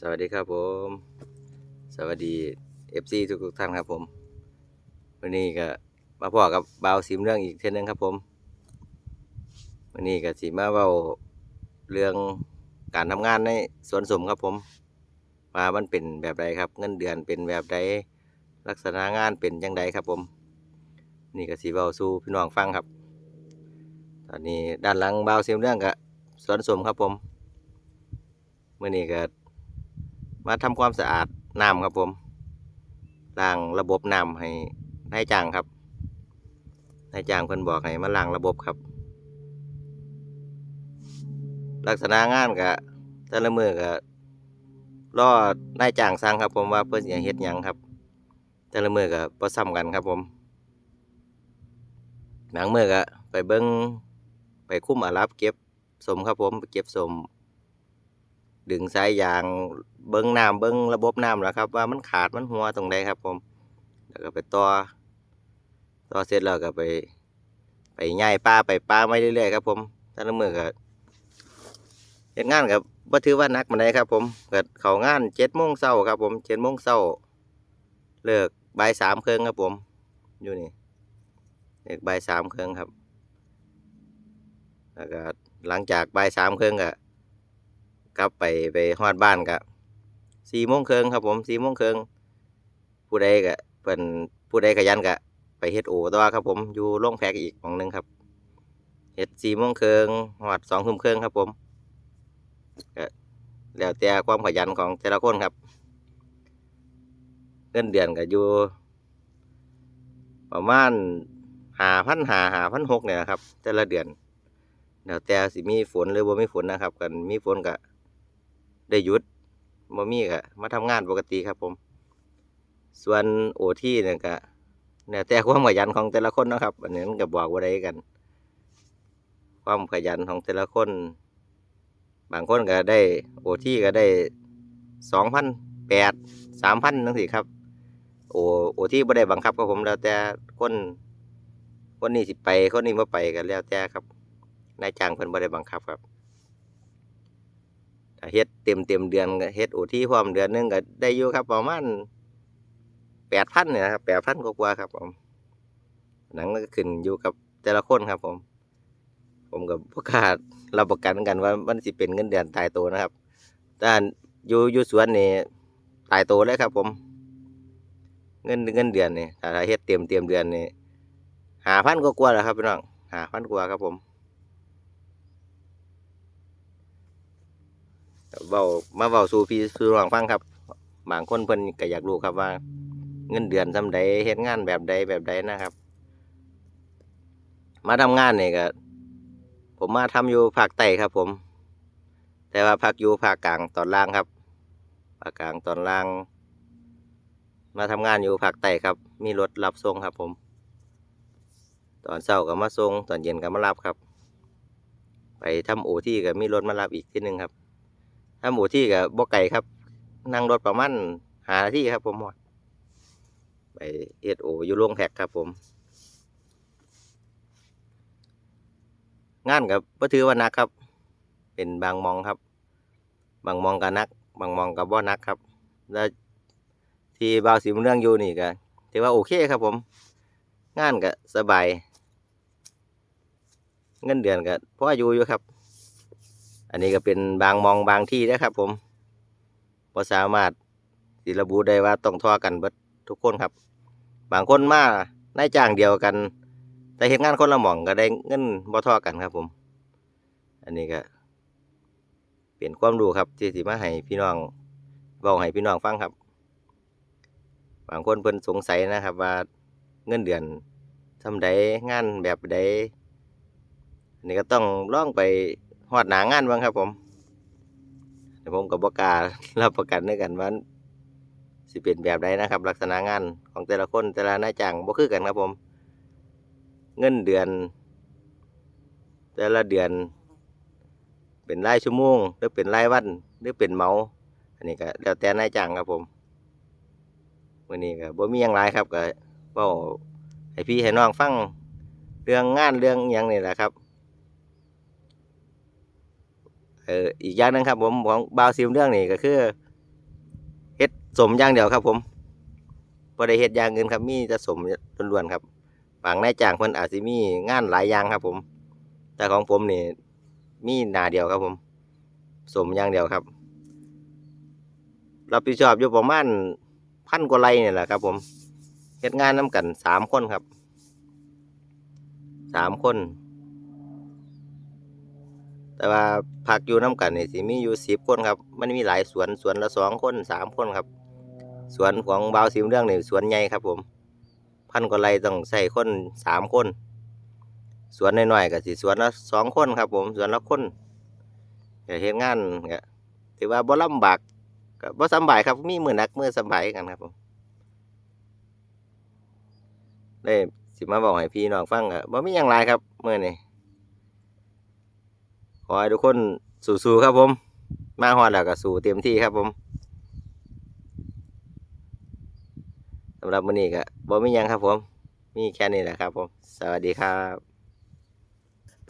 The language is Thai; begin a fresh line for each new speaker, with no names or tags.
สวัสดีครับผม สวัสดีเอฟซีทุกๆท่านครับผม วันนี้ก็มาพ่อกับบ่าวซิมเรื่องอีกเช่นนึงครับผม วันนี้ก็สิมาเว้าเรื่องการทำงานในสวนสมครับผมว่ามันเป็นแบบใดครับ เงินเดือนเป็นแบบใดลักษณะงานเป็นจังใดครับผม นี่ก็สิเว้าสู่พี่น้องฟังครับ ตอนนี้ด้านหลังบ่าวซิมเรื่องก็สวนสมครับผมเมื่อนี้ก็ มาทำความสะอาดน้ำครับผมล้างระบบน้ำให้นายจ้างครับนายจ้างเพิ่นบอกให้มาล้างระบบครับ ลักษณะงานก็แต่ละมือก็รอนายจ้างสั่งครับ ผมว่าเพิ่นสิให้เฮ็ดหยังครับ แต่ละมือก็บ่ซ้ำกันครับผมบางมือก็ไปเบิ่งไปคุ้มอารับเก็บสมครับผมไปเก็บสม ดึงสายยางเบิ้งน้ำเบิ้งระบบน้ำแล้วครับ ว่ามันขาดมันหัวตรงใดครับ ผม แล้วก็ไปต่อต่อเสร็จแล้วก็ไป ไปย่ายป้าไปป้าไม่เรื่อยๆครับ ผมแต่ละมือก็เฮ็ดงานกับบ่าถือว่านักมันไดครับ ผมเก็เขางานเจ็ดโมงเช้าครับ ผมเจ็ดโมงเช้าเลิกบ่ายสามเครึ่องครับ ผม อยู่นี่เลิกบ่ายสามเครึ่องครับแล้วก็หลังจากบ่ายสามเครึ่องก็ กลับไปไปฮอดบ้านกะสี่โมงครึ่งครับผมสี่โมงครึ่งผู้ใดกะเป็นผู้ใดขยันกะไปเฮ็ดโอตัวครับผมอยู่โรงแพกอีกของหนึ่งครับเฮ็ดสี่โมงครึ่งฮอดสองทุ่มครึ่งครับผมก็แล้วแต่ความขยันของแต่ละคนครับ เงินเดือนก็อยู่ ประมาณหาพันหาหาพันหกเนี่ยครับ แต่ละเดือนแล้วแต่สิมีฝนหรือบ่มีฝนนะครับ กันมีฝนก็ ได้หยุดบ่มีก็มาทำงานปกติครับผม ส่วนโอที่เนี่ยก็แล้วแต่ความขยันของแต่ละคนนะครับ อันนี้มันก็บอกว่าได้กัน ความขยันของแต่ละคน บางคนก็ได้โอที่ก็ได้สองพันแปดสามพันนั่นสิครับ โอโอที่บ่ได้บังคับครับผมแล้วแต่คนคนนี้สิไปคนนี้บ่ไปก็แล้วแต่ครับนายจ้างเพิ่นบ่ได้บังคับครับ ถ้าเฮ็ดเต็มเต็มเดือนก็เฮ็ดโอทีพร้อมเดือนหนึงก็ได้อยู่ครับประมาณแปดพันเนี่ยนะครับแปดพันกว่าครับผมหนังก็ขึ้นอยู่กับแต่ละคนครับผม ผมกับประกาศรับประกันกันว่ามันสิเป็นเงินเดือนตายตัวนะครับแต่อยู่อยู่สวนนี่ตายตัวเลยครับ ผม เงินเงินเดือนนี่ถ้าเฮ็ดเต็มเต็มเดือนนี่หาพันกว่าแล้วครับพี่น้องหาพันกว่าครับผม เว้ามาเว้าสู่พี่สู่น้องฟังครับ บางคนเพิ่นก็อยากรู้ครับว่า เงินเดือนซำใดเฮ็ดงานแบบใดแบบใดนะครับ มาทำงานนี่ก็ผมมาทำอยู่ภาคใต้ครับ ผม แต่ว่าพักอยู่ภาคกลางตอนล่างครับภาคกลางตอนล่าง มาทำงานอยู่ภาคใต้ครับ มีรถรับส่งครับ ผม ตอนเช้าก็มาส่งตอนเย็นก็มารับครับ ไปทำโอที่ก็มีรถมารับอีกที่หนึ่งครับ ถ้าหมูที่กับบ่ไก่ครับ นั่งรถประมาณหาที่ครับ ผมหมดไปเอสโออยู่โรงแพ็กครับ ผม งานกับบ่ถือว่านักครับ เป็นบางมองครับ บางมองกับนัก บางมองกับบ่นักครับ แล้วที่บาวสีมเรื่องอยู่นี่ก็ถือว่าโอเคครับ ผม งานก็สบาย เงินเดือนก็พออยู่อยู่ครับ อันนี้ก็เป็นบางมองบางที่นะครับ ผมพอสามารถสิระบุได้ว่าต้องทอกันบิดทุกคนครับ บางคนมานายจ้างเดียวกัน แต่เห็นงานคนละหม่องก็ได้เงินบ่ทอกันครับ ผม อันนี้ก็เปลี่ยนความรู้ครับที่สิมาให้พี่น้องเว้าให้พี่น้องฟังครับ บางคนเพิ่นสงสัยนะครับ ว่าเงินเดือนทำใดงานแบบใดอันนี้ก็ต้องลองไป ฮอดหนางานบ้างครับผมแต่ผมกับบอกล้ารับประกันด้วยกันว่าสิเป็นแบบใดนะครับ ลักษณะงานของแต่ละคนแต่ละนายจ้างบ่คือกันครับผม เงินเดือน แต่ละเดือน เป็นรายชั่วโมงหรือเป็นรายวัน หรือเป็นเมาอันนี้ก็แล้วแต่นายจ้างครับผมวันนี้ก็บ่มีหยังหลายครับก็เว้าให้พี่ให้น้องฟังเรื่องงานเรื่องหยังนี่แหละครับ เอออีกอย่างหนึงครับผมของบาวซิมเรื่องนี้ก็คือเฮ็ดสมอย่างเดียวครับ ผมบ่ได้เฮ็ดอย่างอื่นครับ มีแต่สมล้วนๆครับบางนายจ้างเพิ่นอาจสิมีงานหลายอย่างครับ ผม แต่ของผมนี่มีหน้าเดียวครับ ผม สมอย่างเดียวครับรับผิดชอบอยู่ประมาณพันกว่าไร่นี่ยแหละครับ ผมเฮ็ดงานนํกันสามคนครับสามคน แต่ว่าพักอยู่น้กันนี่สิมีอยู่สิบคนครับ มันมีหลายสวนสวนละสองคนสามคนครับ สวนของบาวสิมเรื่องนี่สวนใหญ่ครับผม พันกว่าไร่ต้องใส่คนสามคน สวนน้อยๆก็สิสวนละสองคนครับ ผมสวนละคนก็เฮ็ดงานก็ถือว่าบ่ลำบากก็บ่สบายครับมีมือหนักมือสบายกันครับผมได้สิมาบอกให้พี่น้องฟังก็บ่มีหยังหลายครับมื้อนี้ ขอให้ทุกคนสู้ๆครับผม มาฮอดแล้วก็สู้เต็มที่ครับผมสำหรับมื้อนี้ก็บ่มีหยังครับผม มีแค่นี้แหละครับผม สวัสดีครับ